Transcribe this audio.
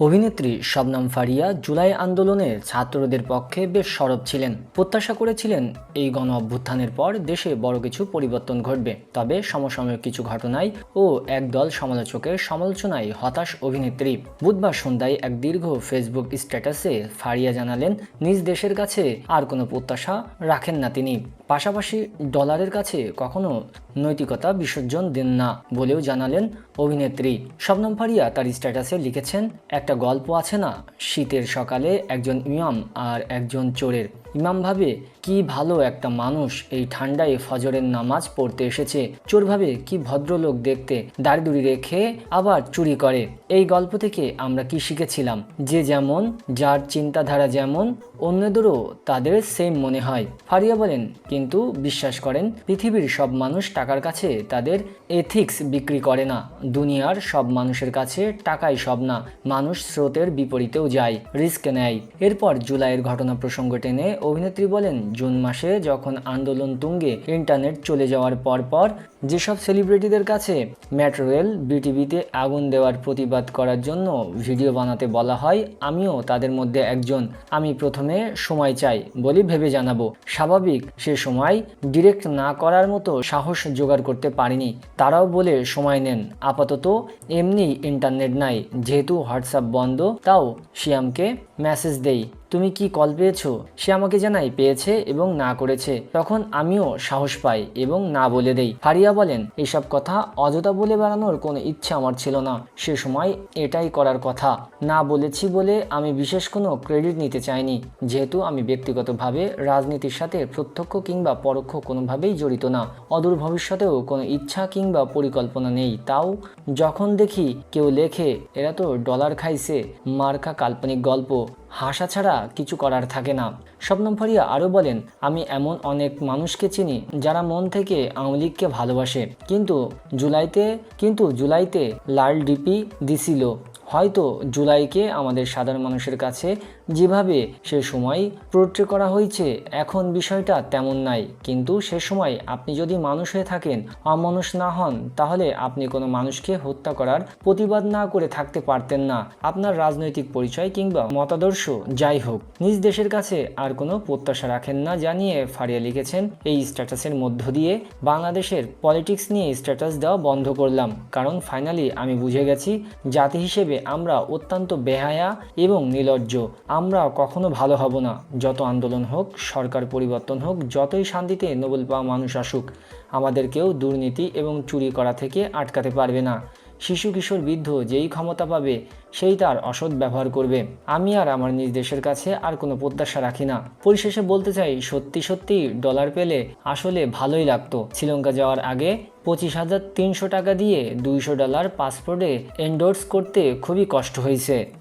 অভিনেত্রী শবনম ফারিয়া জুলাই আন্দোলনে ছাত্রদের পক্ষে বেশ সরব ছিলেন। প্রত্যাশা করেছিলেন এই গণ অভ্যুত্থানের পর দেশে বড় কিছু পরিবর্তন ঘটবে। তবে সমসাময়িক কিছু ঘটনায় ও একদল সমালোচকের সমালোচনায় হতাশ অভিনেত্রী। বুধবার সন্ধ্যায় এক দীর্ঘ ফেসবুক স্ট্যাটাসে ফারিয়া জানালেন, নিজ দেশের কাছে আর কোনো প্রত্যাশা রাখেন না তিনি। পাশাপাশি ডলারের কাছে কখনো নৈতিকতা বিসর্জন দেন না বলেও জানালেন অভিনেত্রী। শবনম ফারিয়া তার স্ট্যাটাসে লিখেছেন, একটা গল্প আছে না, শীতের সকালে একজন ইমাম আর একজন চোরের ইমাম ভাবে, কি ভালো একটা মানুষ এই ঠান্ডায় ফজরের নামাজ পড়তে এসেছে। চোর ভাবে, কি ভদ্রলোক দেখতে। দাড়িদুড়ি রেখে আবার চুরি করে। এই গল্প থেকে আমরা কি শিখেছিলাম? যে যেমন, যার চিন্তাধারা যেমন, অন্যদেরও তাদের সেম মনে হয়। ফারিয়া বলেন, কিন্তু বিশ্বাস করেন, পৃথিবীর সব মানুষ টাকার কাছে তাদের এথিক্স বিক্রি করে না। দুনিয়ার সব মানুষের কাছে টাকাই সব না। মানুষ স্রোতের বিপরীতেও যায় রিস্ক নেয়। এরপর জুলাইয়ের ঘটনা প্রসঙ্গ টেনে অভিনেত্রী বলেন, জুন মাসে যখন আন্দোলন তুঙ্গে ইন্টারনেট চলে যাওয়ার পর পর যেসব সেলিব্রিটিদের কাছে মেট্রো রেল বিটিভিতে আগুন দেওয়ার প্রতিবাদ করার জন্য ভিডিও বানাতে বলা হয়, আমিও তাদের মধ্যে একজন। আমি প্রথমে সময় চাই বলি ভেবে জানাব। স্বাভাবিক, সে সময় ডিরেক্ট না করার মতো সাহস জোগাড় করতে পারিনি। তারাও বলে, সময় নেন। আপাতত এমনি ইন্টারনেট নাই, যেহেতু হোয়াটসঅ্যাপ বন্ধ, তাও শিয়ামকে মেসেজ দেই, তুমি কি কল পেয়েছ? সে আমাকে জানাই পেয়েছে এবং না করেছে। তখন আমিও সাহস পাই এবং না বলে দেই। ফারিয়া বলেন, এসব কথা অযথা বলে বেড়ানোর কোনো ইচ্ছা আমার ছিল না। সে সময় এটাই করার কথা। না বলেছি বলে আমি বিশেষ কোনো ক্রেডিট নিতে চাইনি। যেহেতু আমি ব্যক্তিগতভাবে রাজনীতির সাথে প্রত্যক্ষ কিংবা পরোক্ষ কোনোভাবেই জড়িত না। অদূর ভবিষ্যতেও কোনো ইচ্ছা কিংবা পরিকল্পনা নেই। তাও যখন দেখি কেউ লেখে, এরা তো ডলার খাইছে। মার্কা কাল্পনিক গল্প। হাসা ছাড়া কিছু করার থাকে না। স্বপ্ন ফারিয়া আরও বলেন, আমি এমন অনেক মানুষকে চিনি যারা মন থেকে আওয়ামী ভালোবাসে। কিন্তু জুলাইতে কিন্তু জুলাইতে লাল ডিপি দিছিল। হয়তো জুলাইকে আমাদের সাধারণ মানুষের কাছে যেভাবে সে সময় পোর্ট্রে করা হয়েছে, এখন বিষয়টা তেমন নাই। কিন্তু সে সময় আপনি যদি মানুষ হয়ে থাকেন, অমানুষ না হন, তাহলে আপনি কোনো মানুষকে হত্যা করার প্রতিবাদ না করে থাকতে পারতেন না। আপনার রাজনৈতিক পরিচয় কিংবা মতাদর্শ যাই হোক, নিজ দেশের কাছে আর কোনো প্রত্যাশা রাখেন না জানিয়ে ফারিয়া লিখেছেন, এই স্ট্যাটাসের মধ্য দিয়ে বাংলাদেশের পলিটিক্স নিয়ে স্ট্যাটাস দেওয়া বন্ধ করলাম। কারণ ফাইনালি আমি বুঝে গেছি, জাতি হিসেবে আমরা অত্যন্ত বেহায়া এবং নিলজ্জ আমরা কখনো ভালো হব না। যত আন্দোলন হোক, সরকার পরিবর্তন হোক, যতই শান্তিতে নোবেল পাওয়া মানুষ আসুক, আমাদেরকেও দুর্নীতি এবং চুরি করা থেকে আটকাতে পারবে না। শিশু কিশোর বৃদ্ধ যেই ক্ষমতা পাবে, সেই তার অসৎ ব্যবহার করবে। আমি আর আমার নিজ দেশের কাছে আর কোনো প্রত্যাশা রাখি না। পরিশেষে বলতে চাই, সত্যি সত্যি ডলার পেলে আসলে ভালোই লাগতো। শ্রীলঙ্কা যাওয়ার আগে পঁচিশ হাজার তিনশো টাকা দিয়ে দুইশো ডলার পাসপোর্টে এন্ডোর্স করতে খুবই কষ্ট হয়েছে।